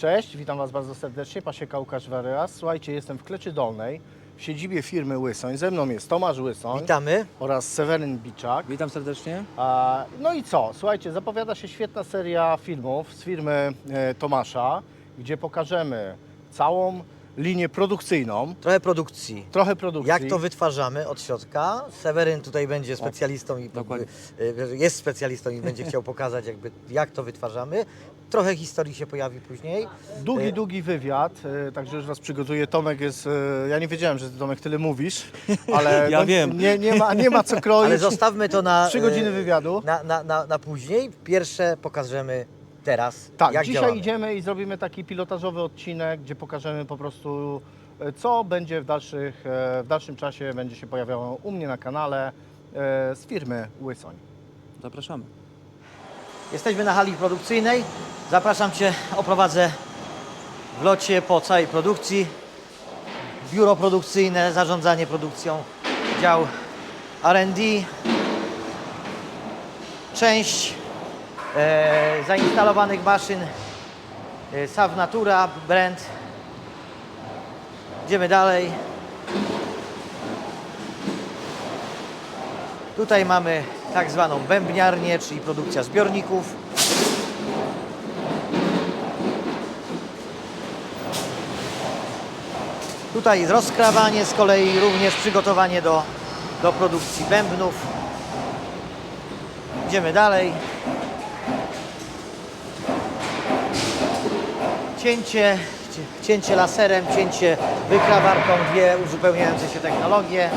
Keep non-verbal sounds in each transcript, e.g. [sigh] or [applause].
Cześć, witam Was bardzo serdecznie, Pasieka Łukasz Waryas. Słuchajcie, jestem w Kleczy Dolnej, w siedzibie firmy Łysoń. Ze mną jest Tomasz Łysoń Witamy. oraz Seweryn Biczak. Witam serdecznie. A, No i co? Słuchajcie, zapowiada się świetna seria filmów z firmy e, Tomasza, gdzie pokażemy całą linię produkcyjną, Trochę produkcji. trochę produkcji. Jak to wytwarzamy od środka? Seweryn tutaj będzie specjalistą i dokładnie. y, jest specjalistą i będzie chciał pokazać jakby jak to wytwarzamy. Trochę historii się pojawi później. Długi, E, długi wywiad, e, także już Was przygotuję. Tomek jest, e, ja nie wiedziałem, że Ty Tomek tyle mówisz, [laughs] ale Ja no, wiem. Nie, nie, ma, nie ma co [laughs] kroić. Ale zostawmy to na Trzy godziny y, wywiadu. Na, na, na, na później. Pierwsze pokażemy teraz. Tak, jak dzisiaj działamy. idziemy i zrobimy taki pilotażowy odcinek, gdzie pokażemy po prostu, e, co będzie w, dalszych, e, w dalszym czasie, będzie się pojawiało u mnie na kanale e, z firmy Łysoń. Zapraszamy. Jesteśmy na hali produkcyjnej. Zapraszam Cię, oprowadzę w locie po całej produkcji. Biuro produkcyjne, zarządzanie produkcją, dział R&D, część e, zainstalowanych maszyn, e, SAV Natura, brand. Idziemy dalej. Tutaj mamy tak zwaną bębniarnię, czyli produkcja zbiorników. Tutaj rozkrawanie, z kolei również przygotowanie do, do produkcji bębnów. Idziemy dalej. Cięcie, cie- cięcie laserem, cięcie wykrawarką, dwie uzupełniające się technologie.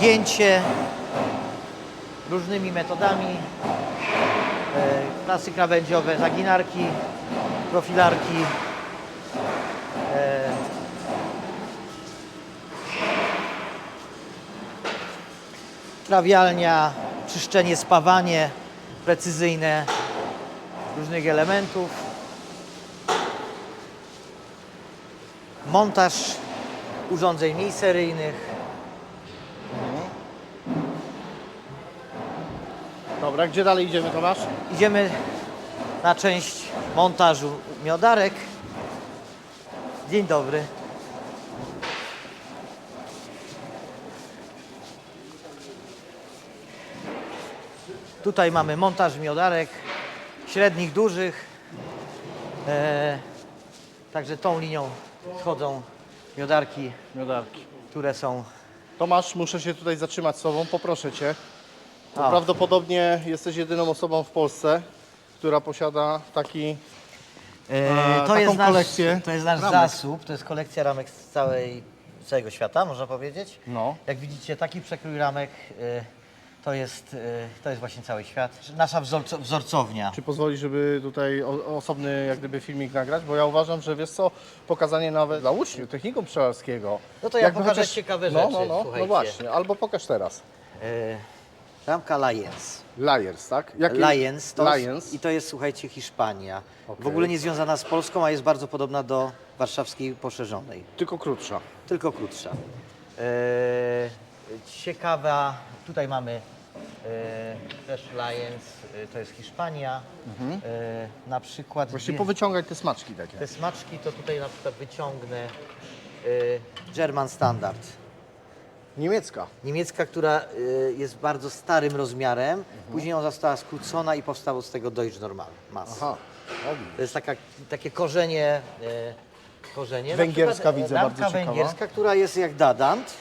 Gięcie różnymi metodami. E, Klasy krawędziowe, zaginarki, profilarki. E, trawialnia, czyszczenie, spawanie precyzyjne różnych elementów. Montaż urządzeń mniej seryjnych. Dobra, gdzie dalej idziemy Tomasz? Idziemy na część montażu miodarek. Dzień dobry. Tutaj mamy montaż miodarek średnich, dużych. E, także tą linią schodzą miodarki, Miodarki. które są Tomasz, muszę się tutaj zatrzymać z Tobą, poproszę Cię. To A. prawdopodobnie jesteś jedyną osobą w Polsce, która posiada taki... E, to, taką jest nasz, kolekcję to jest nasz ramek. zasób, to jest kolekcja ramek z całej, całego świata, można powiedzieć. No. Jak widzicie, taki przekrój ramek e, to, jest, e, to jest właśnie cały świat. Nasza wzorco, wzorcownia. Czy pozwolisz, żeby tutaj o, osobny jak gdyby filmik nagrać? Bo ja uważam, że wiesz co, pokazanie nawet dla uczniów technikum pszczelarskiego. No to ja pokażę ciekawe no, rzeczy, No, no, no słuchajcie. właśnie, albo pokaż teraz. E, ramka Lions. Liars, tak? Jakie- Lions, to Lions. I to jest, słuchajcie, Hiszpania. Okej. W ogóle nie związana z Polską, a jest bardzo podobna do warszawskiej poszerzonej. Tylko krótsza. tylko krótsza. E, ciekawa, tutaj mamy e, też Lions, e, to jest Hiszpania. E, na przykład Mhm. Właśnie powyciągać te smaczki takie. te smaczki to tutaj na przykład wyciągnę German Standard. Niemiecka. Niemiecka, która jest bardzo starym rozmiarem, Mhm. później ona została skrócona i powstało z tego Deutsch Normal Mass. Aha. To jest taka, takie korzenie. Korzenie. Węgierska widzę, bardzo ciekawa. Mhm. węgierska, która jest jak Dadant.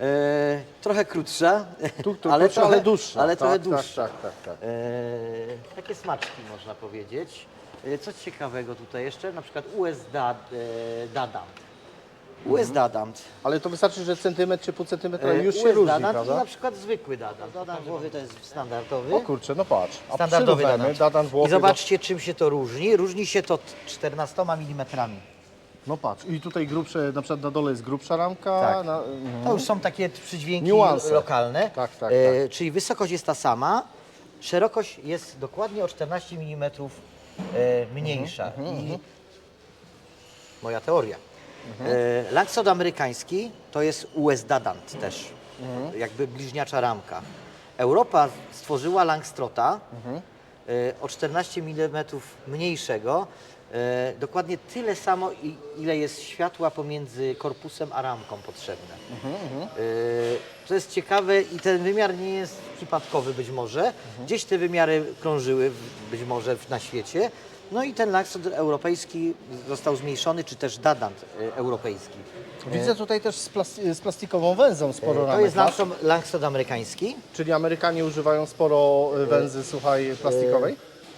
E, trochę krótsza, Tu, tu, [laughs] ale, krótsza, trochę, ale dłuższa. Ale trochę tak, dłuższa. Tak, tak, tak. tak. E, takie smaczki można powiedzieć. E, coś ciekawego tutaj jeszcze, na przykład US Da, e, Dadant. Mhm. US Dadant. Ale to wystarczy, że centymetr czy pół centymetra E, już się US różni, Dadant i prawda? na przykład zwykły Dadant. Dadant głowy to jest standardowy. O kurczę, no patrz. A Standardowy przyrównajmy Dadant. Dadan Włochy I zobaczcie, czym się to różni. Różni się to 14 mm. No patrz, i tutaj grubsze, na przykład na dole jest grubsza ramka. Tak. Na... mhm. To już są takie przydźwięki Niuanse. lokalne. Tak, tak, E, czyli wysokość jest ta sama, szerokość jest dokładnie o 14 mm e, mniejsza. Mhm, I moja teoria. Mhm. E, Langsod amerykański to jest US Dadant też, Mhm. jakby bliźniacza ramka. Europa stworzyła Langstrota, Mhm. e, o 14 mm mniejszego. E, Dokładnie tyle samo, i- ile jest światła pomiędzy korpusem a ramką potrzebne. E, To jest ciekawe i ten wymiar nie jest przypadkowy być może. Gdzieś te wymiary krążyły w- być może w- na świecie. No i ten langstot europejski został zmniejszony, czy też dadant e, europejski. Widzę tutaj też z, z plastikową węzą sporo E, To ramek jest masz. langstot, langstot amerykański. Czyli Amerykanie używają sporo y, węzy, słuchaj, plastikowej?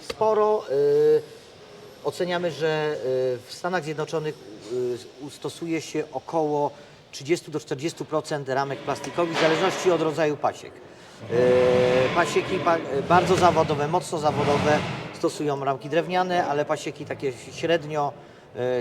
Sporo. y, oceniamy, że y, w Stanach Zjednoczonych y, stosuje się około 30 do 40% ramek plastikowych w zależności od rodzaju pasiek. Y, pasieki pa, bardzo zawodowe, mocno zawodowe stosują ramki drewniane, ale pasieki takie średnio,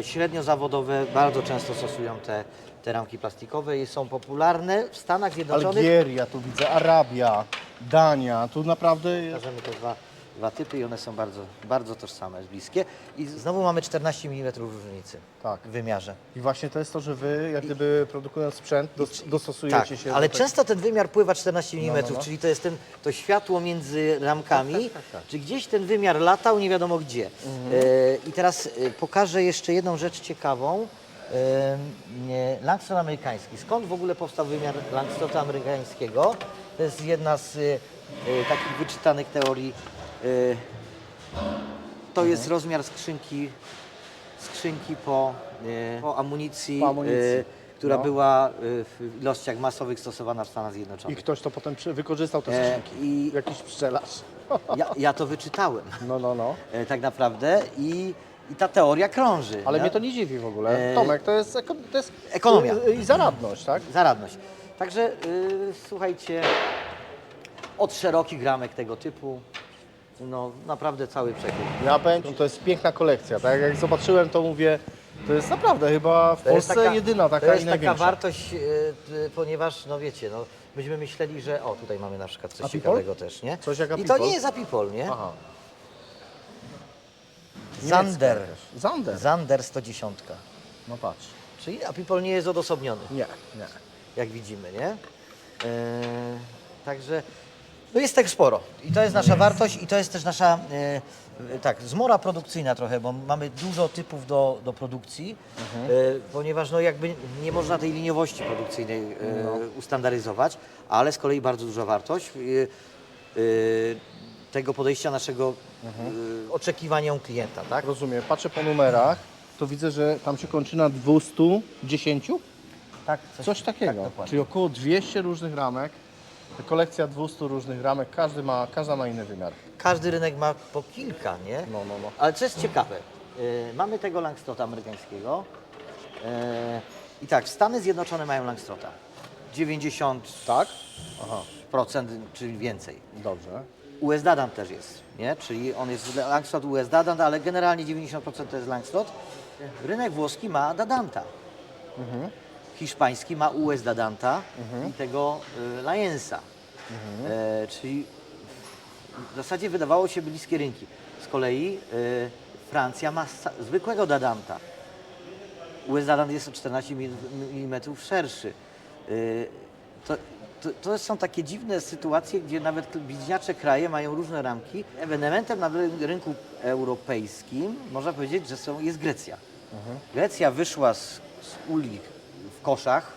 średnio zawodowe bardzo często stosują te, te ramki plastikowe i są popularne w Stanach Zjednoczonych. Algieria, tu widzę, Arabia, Dania, tu naprawdę. Pokażemy te dwa, dwa typy i one są bardzo, bardzo tożsame, bliskie. I znowu mamy 14 mm różnicy Tak. w wymiarze. I właśnie to jest to, że wy jak gdyby produkując sprzęt, dos, dostosujecie Tak, się ale do tego. często ten wymiar pływa 14 mm, No, no, no. czyli to jest ten, to światło między ramkami, Tak, tak, tak, tak. czy gdzieś ten wymiar latał nie wiadomo gdzie. Mhm. E, I teraz e, pokażę jeszcze jedną rzecz ciekawą. E, nie, Langston amerykański. Skąd w ogóle powstał wymiar Langstota amerykańskiego? To jest jedna z e, e, takich wyczytanych teorii. E, to jest rozmiar skrzynki, skrzynki po, e, po amunicji, Po amunicji. e, która No. była w ilościach masowych stosowana w Stanach I Zjednoczonych. ktoś to potem przy, wykorzystał te E, skrzynki. i- Jakiś pszczelarz. Ja, ja to wyczytałem No, no, no. e, tak naprawdę i, i ta teoria krąży. Ale nie? mnie to nie dziwi w ogóle. E, Tomek, to jest, eko, to jest Ekonomia. y, y, I zaradność, tak? Zaradność. Także y, słuchajcie, od szerokich ramek tego typu, no naprawdę cały przekrój. Ja powiem, ci, to jest piękna kolekcja, tak? Jak zobaczyłem, to mówię, to jest naprawdę chyba w Polsce jedyna taka to jest i taka największa. wartość, y, y, ponieważ, no wiecie, no, myśmy myśleli, że o, tutaj mamy na przykład coś Apipol? ciekawego też, nie? Coś jak I to Apipol? nie jest Apipol, nie? Aha. Zander. Niemiecka. Zander. Zander 110. No patrz. Czyli Apipol nie jest odosobniony. Nie, nie. jak widzimy, nie? E, także no jest tak sporo i to jest nasza wartość i to jest też nasza e, e, tak, zmora produkcyjna trochę, bo mamy dużo typów do, do produkcji, e, ponieważ no jakby nie można tej liniowości produkcyjnej e, ustandaryzować, ale z kolei bardzo duża wartość e, e, tego podejścia naszego e, oczekiwaniom klienta, tak? Rozumiem. Patrzę po numerach, to widzę, że tam się kończy na 210? Tak, Coś takiego. Tak, dokładnie. Czyli około 200 różnych ramek. Kolekcja 200 różnych ramek, każdy ma, każda ma inny wymiar. Każdy rynek ma po kilka, nie? No, no, no. Ale co jest ciekawe, y, mamy tego Langstota amerykańskiego y, i tak, Stany Zjednoczone mają Langstota. 90% Tak? Aha, czyli więcej. dobrze. US Dadant też jest, nie? Czyli on jest Langstot US Dadant, ale generalnie 90% to jest Langstot. Rynek włoski ma Dadanta. Hiszpański ma US Dadanta i tego y, Liensa. E, czyli w zasadzie wydawało się bliskie rynki. Z kolei y, Francja ma zwykłego Dadanta. US Dadant jest o 14 mm szerszy. Y, To, to, to są takie dziwne sytuacje, gdzie nawet bliźniacze kraje mają różne ramki. Ewenementem na ry- rynku europejskim można powiedzieć, że są, jest Grecja. Grecja wyszła z, z uli koszach,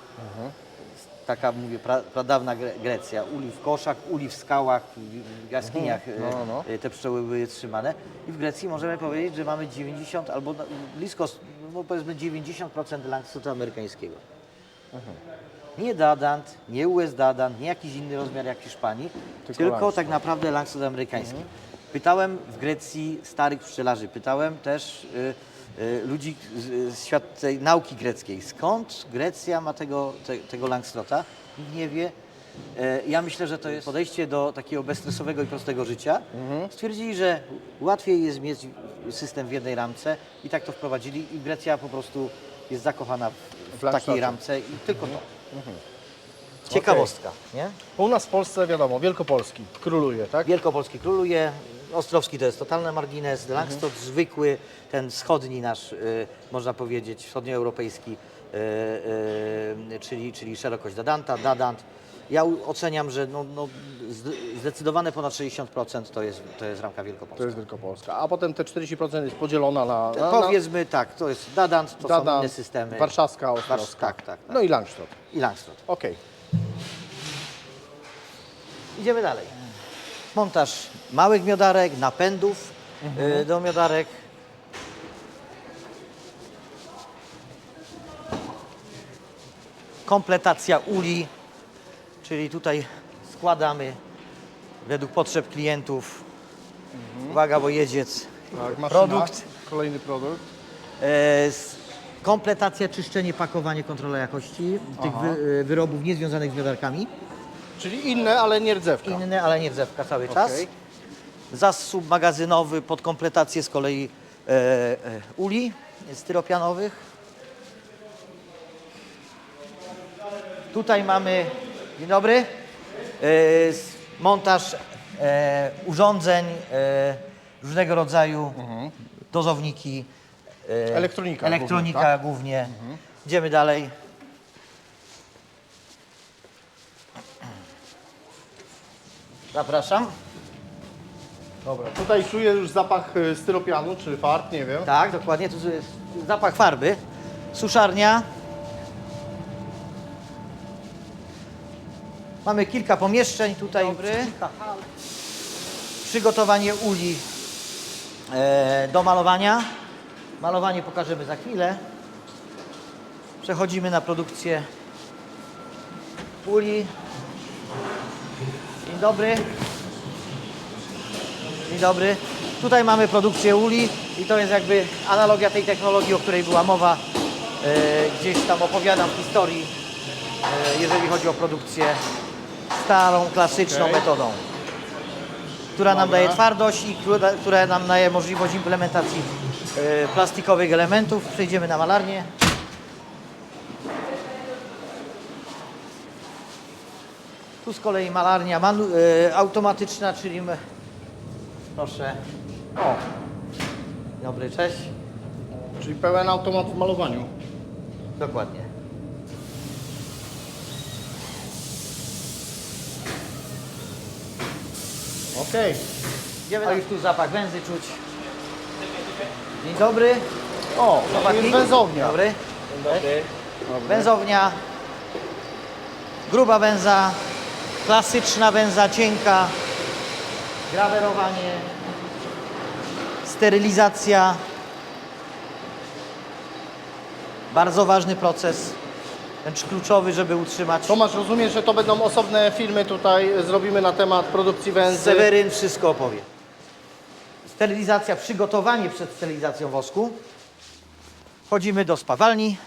taka mówię pra, pradawna Gre- Grecja, uli w koszach, uli w skałach, w, jaskiniach No, no, no. e, te pszczoły były trzymane. I w Grecji możemy powiedzieć, że mamy 90 albo blisko, no powiedzmy 90% langstutu amerykańskiego. Nie Dadant, nie US Dadant, nie jakiś inny rozmiar jak w Hiszpanii, Tylko tylko, tak naprawdę Langstot amerykański. Pytałem w Grecji starych pszczelarzy, pytałem też y, ludzi z, świata tej nauki greckiej, skąd Grecja ma tego, te, tego Langstota. Nikt nie wie. E, Ja myślę, że to jest podejście do takiego bezstresowego i prostego życia. Stwierdzili, że łatwiej jest mieć system w jednej ramce i tak to wprowadzili i Grecja po prostu jest zakochana w, w takiej ramce i tylko to. Ciekawostka, nie? U nas w Polsce, wiadomo, Wielkopolski króluje, tak? Wielkopolski króluje, Ostrowski to jest totalny margines, Langstot zwykły, ten wschodni nasz, y, można powiedzieć, wschodnioeuropejski, y, y, czyli, czyli szerokość Dadanta, Dadant. ja oceniam, że no, no, zde- zdecydowane ponad 60% to jest, to jest ramka To wielkopolska. jest Wielkopolska. A potem te 40% jest podzielona na, na, na Powiedzmy tak, to jest Dadant, to są inne systemy. Warszawska, Ostrowska. tak, tak, tak. No i Langstrot. I Langstroth. Okej. Idziemy dalej. Montaż małych miodarek, napędów y, do miodarek. Kompletacja uli, czyli tutaj składamy według potrzeb klientów. Uwaga, bo jedziec. Tak. Produkt. Kolejny produkt. E, kompletacja, czyszczenie, pakowanie, kontrola jakości tych Aha. wy, y, wyrobów nie związanych z miodarkami. Czyli inne, ale nie rdzewka. Inny, ale nie wzewka cały czas. Okej. Zasób magazynowy pod kompletację z kolei e, e, uli styropianowych. Tutaj mamy, dzień dobry, e, s- montaż e, urządzeń e, różnego rodzaju, dozowniki. e, Elektronika Elektronika głównie, tak? głównie. Idziemy dalej. Zapraszam. Dobra, tutaj czuję już zapach y, styropianu czy farb, nie wiem. Tak, dokładnie. Tu jest zapach farby. Suszarnia. Mamy kilka pomieszczeń tutaj. Dobry. Przygotowanie uli e, do malowania. Malowanie pokażemy za chwilę. Przechodzimy na produkcję uli. Dobry. Dzień dobry. Tutaj mamy produkcję uli i to jest jakby analogia tej technologii, o której była mowa. E, gdzieś tam opowiadam w historii, e, jeżeli chodzi o produkcję starą, klasyczną Okej. metodą, która nam Dobra. daje twardość i która, która nam daje możliwość implementacji e, plastikowych elementów. Przejdziemy na malarnię. Tu z kolei malarnia manu, e, automatyczna, czyli my, proszę. O, Dobry, cześć. czyli pełen automat w malowaniu. Dokładnie. Okej. Idziemy A już tu zapach węzy czuć. Dzień dobry. O, Chłopaki. jest węzownia. Dobry. Dobry. Węzownia. Gruba węza. Klasyczna węza, cienka. Grawerowanie. Sterylizacja. Bardzo ważny proces. Wręcz kluczowy, żeby utrzymać. Tomasz, rozumiem, że to będą osobne filmy tutaj, y, zrobimy na temat produkcji węzy. Seweryn wszystko opowie. Sterylizacja, przygotowanie przed sterylizacją wosku. Wchodzimy do spawalni.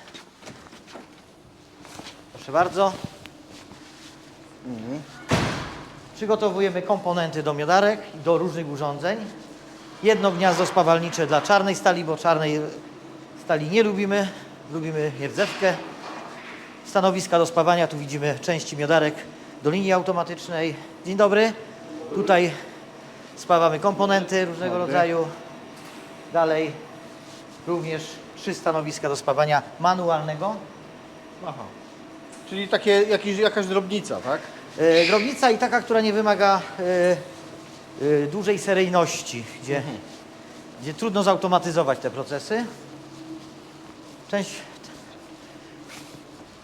Proszę bardzo. Przygotowujemy komponenty do miodarek i do różnych urządzeń. Jedno gniazdo spawalnicze dla czarnej stali, bo czarnej stali nie lubimy. Lubimy rdzewkę. Stanowiska do spawania, tu widzimy części miodarek do linii automatycznej. Dzień dobry. Tutaj spawamy komponenty różnego Dobry. rodzaju. Dalej również trzy stanowiska do spawania manualnego. Aha. Czyli takie, jakiś, jakaś drobnica, tak? E, drobnica i taka, która nie wymaga e, e, dużej seryjności, gdzie, gdzie trudno zautomatyzować te procesy. Część.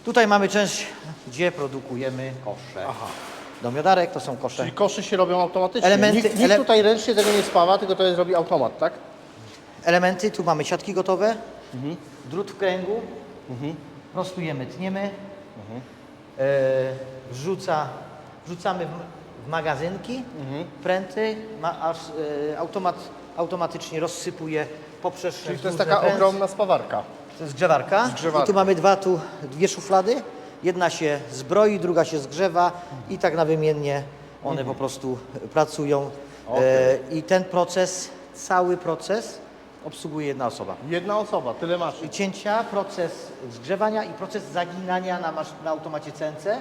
Tutaj mamy część, gdzie produkujemy kosze. Aha. Do miodarek to są kosze. Czyli koszy się robią automatycznie. Elementy- nikt, nikt ele- tutaj ręcznie tego nie spawa, tylko to jest robi automat, tak? Elementy, tu mamy siatki gotowe, drut w kręgu, prostujemy, tniemy, wrzuca, wrzucamy w, magazynki, pręty, ma, aż e, automat automatycznie rozsypuje poprzez Czyli to jest taka pręty. ogromna spawarka. To jest zgrzewarka. Zgrzewarka. I tu mamy dwa, tu dwie szuflady. Jedna się zbroi, druga się zgrzewa i tak nawymiennie one po prostu pracują. E, I ten proces, cały proces obsługuje jedna osoba. Jedna osoba, tyle maszyn. Cięcia, proces zgrzewania i proces zaginania na, masz- na automacie CNC. E,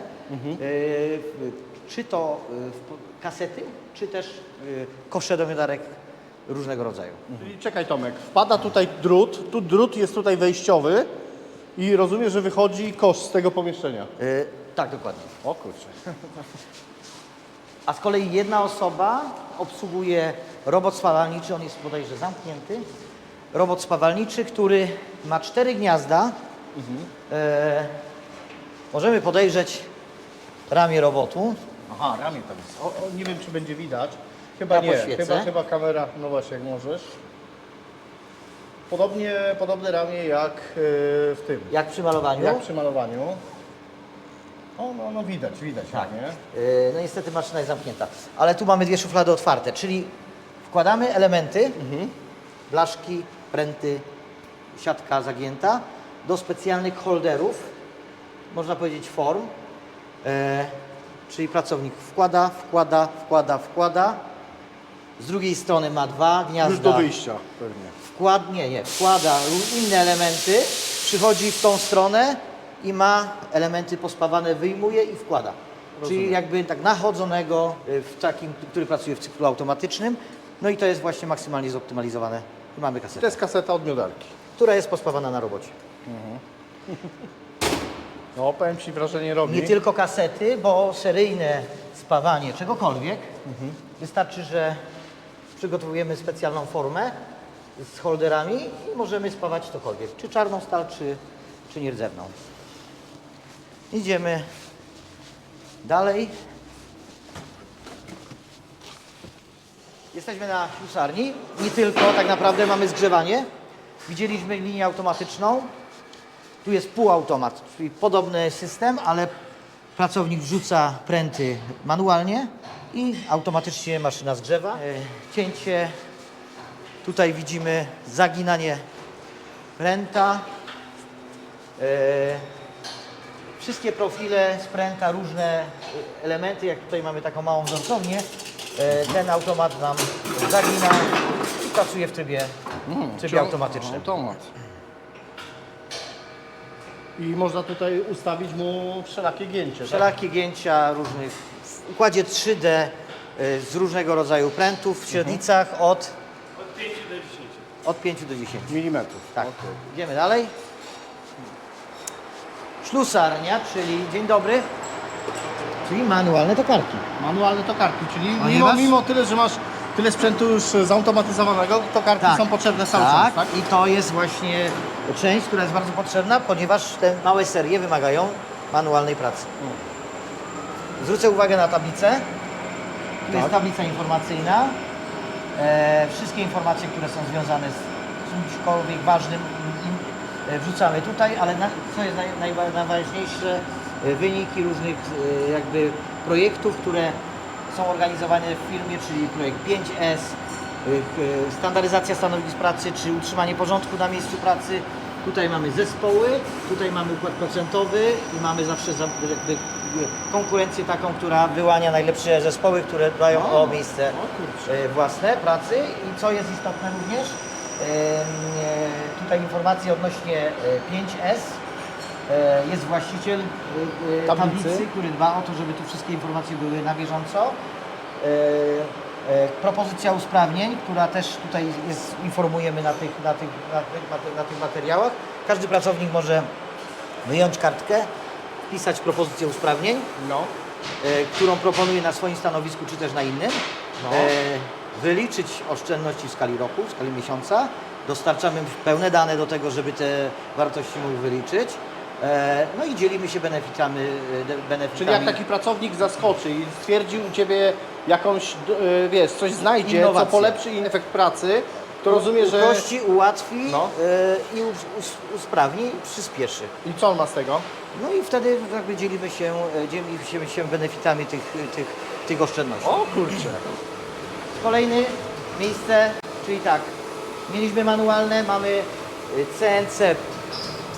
w- czy to e, kasety, czy też e, kosze do miodarek różnego rodzaju. Czyli czekaj Tomek, wpada tutaj drut, tu drut jest tutaj wejściowy i rozumiem, że wychodzi kosz z tego pomieszczenia. Tak, dokładnie. O kurczę. A z kolei jedna osoba obsługuje robot spawalniczy, on jest bodajże zamknięty. Robot spawalniczy, który ma cztery gniazda. E, możemy podejrzeć ramię robotu. Aha, ramię tam jest. O, o, nie wiem, czy będzie widać. Chyba Ja nie. poświecę. Chyba, chyba kamera, no właśnie, jak możesz. Podobnie, podobne ramię jak yy, w tym. Jak przy malowaniu. Jak przy malowaniu. O, no, no widać, widać Tak. ramię. E, No niestety maszyna jest zamknięta. Ale tu mamy dwie szuflady otwarte, czyli wkładamy elementy, blaszki, pręty, siatka zagięta do specjalnych holderów, można powiedzieć form. E, czyli pracownik wkłada, wkłada, wkłada, wkłada. Z drugiej strony ma dwa gniazda. Już do wyjścia pewnie. Wkład, nie, nie, wkłada ró- inne elementy, przychodzi w tą stronę i ma elementy pospawane, wyjmuje i wkłada. Czyli jakby tak nachodzonego y, w takim, który pracuje w cyklu automatycznym. No i to jest właśnie maksymalnie zoptymalizowane. I mamy To kasetę, jest kaseta od miodarki. która jest pospawana na robocie. No, powiem Ci, wrażenie robi. Nie tylko kasety, bo seryjne spawanie czegokolwiek. Wystarczy, że przygotowujemy specjalną formę z holderami i możemy spawać cokolwiek. Czy czarną stal, czy, czy nierdzewną. Idziemy dalej. Jesteśmy na ślusarni. Nie tylko, tak naprawdę mamy zgrzewanie. Widzieliśmy linię automatyczną. Tu jest półautomat, czyli podobny system, ale pracownik wrzuca pręty manualnie i automatycznie maszyna zgrzewa. E, Cięcie. Tutaj widzimy zaginanie pręta. E, Wszystkie profile z pręta, różne e, elementy, jak tutaj mamy taką małą wzorcownię, e, ten automat nam zagina i pracuje w trybie, w trybie automatycznym. Automat. I można tutaj ustawić mu wszelakie gięcie. tak? Wszelakie gięcia różnych w układzie 3D y, z różnego rodzaju prętów w średnicach od, od 5 do 10. Milimetrów. Tak. Okej. Idziemy dalej. Ślusarnia, czyli dzień dobry. Czyli manualne tokarki. Manualne tokarki, czyli mimo, Ponieważ- mimo tyle, że masz tyle sprzętu już zautomatyzowanego, tokarki są potrzebne cały tak, czas, tak? I to jest właśnie część, która jest bardzo potrzebna, ponieważ te małe serie wymagają manualnej pracy. Zwrócę uwagę na tablicę. Tu jest Tak. tablica informacyjna. E, wszystkie informacje, które są związane z czymśkolwiek ważnym im, wrzucamy tutaj, ale na, co jest naj, najwa- najważniejsze, e, wyniki różnych e, jakby projektów, które są organizowane w firmie, czyli projekt 5S, y, y, standaryzacja stanowisk pracy, czy utrzymanie porządku na miejscu pracy. Tutaj mamy zespoły, tutaj mamy układ procentowy i mamy zawsze za- jakby konkurencję taką, która wyłania najlepsze zespoły, które dbają o miejsce własne pracy. I co jest istotne również, e, tutaj informacje odnośnie e, 5S. E, Jest właściciel Tablicy. tablicy, który dba o to, żeby tu wszystkie informacje były na bieżąco. E, e, Propozycja usprawnień, która też tutaj jest, informujemy na tych, na, tych, na, tych, na tych materiałach. Każdy pracownik może wyjąć kartkę, wpisać propozycję usprawnień, No. e, którą proponuje na swoim stanowisku czy też na innym. No. E, wyliczyć oszczędności w skali roku, w skali miesiąca. Dostarczamy pełne dane do tego, żeby te wartości mógł wyliczyć. E, no i dzielimy się benefitami. e, benefitami. Czyli jak taki pracownik zaskoczy i stwierdzi u Ciebie jakąś, y, wiesz, coś znajdzie, Innowację. co polepszy efekt pracy, to rozumie, że... uprości, ułatwi No. e, i us, us, usprawni przyspieszy. I co on ma z tego? No i wtedy jakby dzielimy się, e, dzielimy się benefitami tych, tych, tych oszczędności. O kurczę. Kolejne miejsce, czyli tak, mieliśmy manualne, mamy y, CNC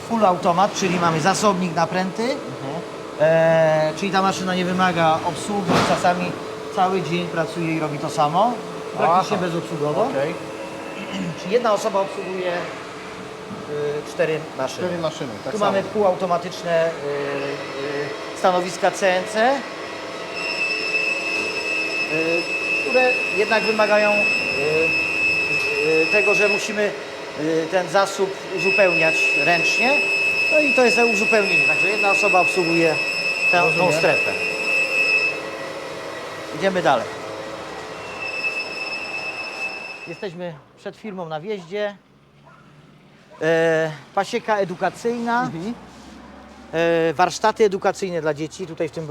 full automat, czyli mamy zasobnik na pręty, e, czyli ta maszyna nie wymaga obsługi, czasami cały dzień pracuje i robi to samo, praktycznie Aha. bezobsługowo. Okej. [clears throat] Czyli jedna osoba obsługuje y, cztery maszyny. Cztery maszyny, tak tu samo. mamy półautomatyczne y, y, stanowiska CNC, y, które jednak wymagają y, y, tego, że musimy y, ten zasób uzupełniać ręcznie. No i to jest uzupełnienie. Także jedna osoba obsługuje tę, tą strefę. Idziemy dalej. Jesteśmy przed firmą na wjeździe. E, pasieka edukacyjna. Mhm. E, warsztaty edukacyjne dla dzieci tutaj w tym,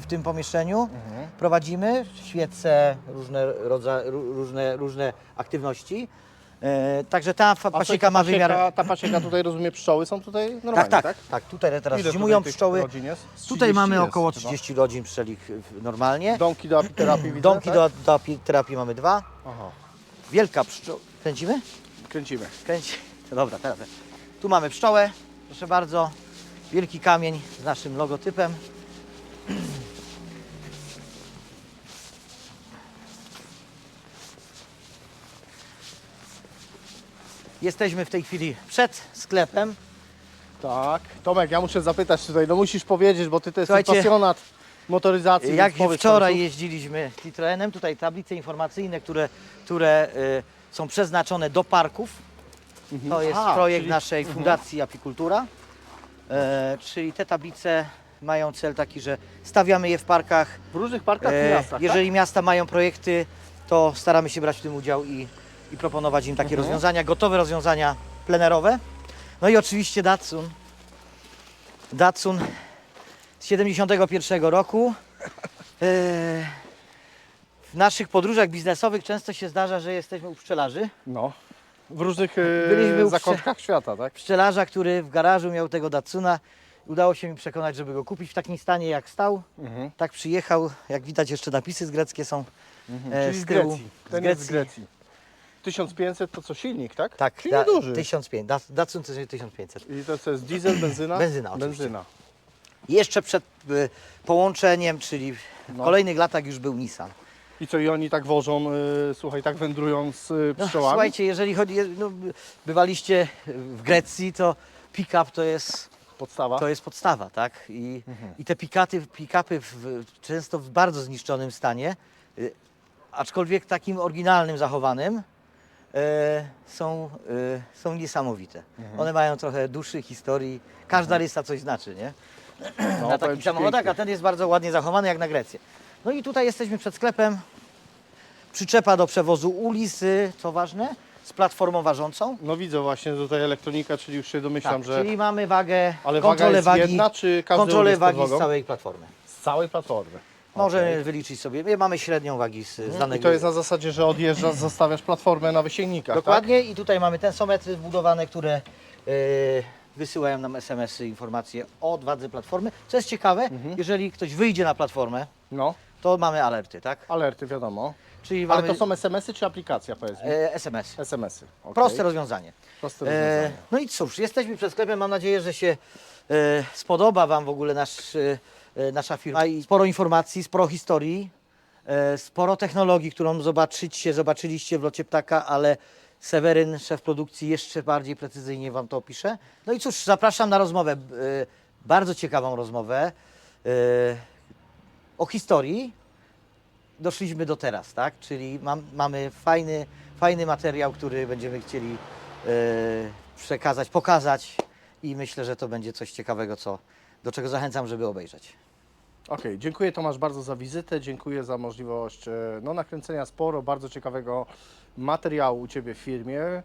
w, tym pomieszczeniu Mhm. prowadzimy, świece, różne, rodza, ró- różne, różne aktywności. E, także ta fa- pasieka ta ma wymiar... pasieka- Ta pasieka tutaj, rozumiem, pszczoły są tutaj Tak, normalnie, tak, tak? tak, Tutaj teraz Ile zimują tutaj pszczoły. Tutaj 30 mamy jest około chyba. 30 rodzin pszczelich w- normalnie. Domki do apiterapii widzę, Domki tak? do, do api- terapii mamy dwa. Aha, Wielka pszczoła. Kręcimy? kręcimy. Kręci. [laughs] Dobra, teraz. Tu mamy pszczołę. Proszę bardzo. Wielki kamień z naszym logotypem. Jesteśmy w tej chwili przed sklepem. Tak. Tomek, ja muszę zapytać tutaj, no musisz powiedzieć, bo ty to jesteś Słuchajcie, pasjonat motoryzacji. Jak więc powiedz wczoraj nam, jeździliśmy Citroenem, tutaj tablice informacyjne, które, które y, są przeznaczone do parków. To jest A, projekt czyli- naszej Fundacji Apikultura. E, czyli te tablice mają cel taki, że stawiamy je w parkach. W różnych parkach i E, miastach, jeżeli miasta mają projekty, to staramy się brać w tym udział i, i proponować im takie Mhm. rozwiązania, gotowe rozwiązania plenerowe. No i oczywiście Datsun. Datsun z 71 roku. E, w naszych podróżach biznesowych często się zdarza, że jesteśmy u pszczelarzy. tak? No. W różnych e, Byliśmy u zakątkach świata, tak? Pszczelarza, który w garażu miał tego Datsuna. Udało się mi przekonać, żeby go kupić w takim stanie jak stał. Mhm. Tak przyjechał, jak widać jeszcze napisy z greckie są e, Czyli z tyłu. Grecji. Ten jest z Grecji. 1500 to co, silnik, tak? Tak, Czyli da, duży. 1500. Da, Datsun to jest 1500. I to co jest diesel, benzyna? [clears throat] Benzyna oczywiście. Benzyna. Jeszcze przed e, połączeniem, czyli w No. kolejnych latach już był Nissan. I co, i oni tak wożą, y, słuchaj, tak wędrują z y, No, pszczołami? słuchajcie, jeżeli chodzi, no, bywaliście w Grecji, to pick-up to jest Podstawa? To jest podstawa, tak? I, Mhm. i te pikaty, pick-upy w, często w bardzo zniszczonym stanie, y, aczkolwiek takim oryginalnym, zachowanym, e, są, e, są niesamowite. Mhm. One mają trochę duszy, historii. Każda rysa coś znaczy, nie? [clears throat] No, na powiem takich samochodach, pięknie. a ten jest bardzo ładnie zachowany, jak na Grecję. No i tutaj jesteśmy przed sklepem. Przyczepa do przewozu ulisy, co ważne, z platformą ważącą. No widzę właśnie tutaj elektronika, czyli już się domyślam, Tak, że... czyli mamy wagę, Ale waga kontrolę jest wagi, jedna, czy każdy kontrolę jest pod wagi z wagą? całej platformy. Z całej platformy. Możemy wyliczyć sobie. My mamy średnią wagi z, z danego. I to jest na zasadzie, że odjeżdżasz, [clears throat] zostawiasz platformę na wysięgnikach, Dokładnie i tutaj mamy tensometry wbudowane, które e, wysyłają nam SMS-y, informacje o wadze platformy. Co jest ciekawe, Mhm. jeżeli ktoś wyjdzie na platformę, tak? No, to mamy alerty, tak? alerty wiadomo. Czyli Ale mamy to są SMS-y czy aplikacja, powiedz mi? e, SMS. SMS-y. okej. Proste rozwiązanie. Proste E, rozwiązanie. no i cóż, jesteśmy przed sklepem. Mam nadzieję, że się e, spodoba Wam w ogóle nasz, e, e, nasza firma. I sporo informacji, sporo historii, e, sporo technologii, którą zobaczycie, zobaczyliście w locie ptaka, ale Seweryn, szef produkcji, jeszcze bardziej precyzyjnie Wam to opisze. No i cóż, zapraszam na rozmowę, e, bardzo ciekawą rozmowę e, o historii. Doszliśmy do teraz, tak? Czyli mam, mamy fajny, fajny materiał, który będziemy chcieli e, przekazać, pokazać i myślę, że to będzie coś ciekawego, co, do czego zachęcam, żeby obejrzeć. Okej, dziękuję Tomasz bardzo za wizytę, dziękuję za możliwość e, no, nakręcenia sporo bardzo ciekawego materiału u Ciebie w firmie. E,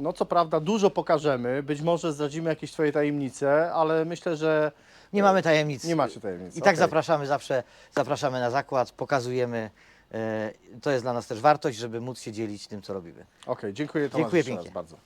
No co prawda dużo pokażemy, być może zdradzimy jakieś Twoje tajemnice, ale myślę, że Nie mamy tajemnic. nie macie tajemnic. I tak Okej. zapraszamy zawsze, zapraszamy na zakład, pokazujemy. e, To jest dla nas też wartość, żeby móc się dzielić tym, co robimy. Okej, dziękuję Tomasz Dziękuję jeszcze pięknie. bardzo.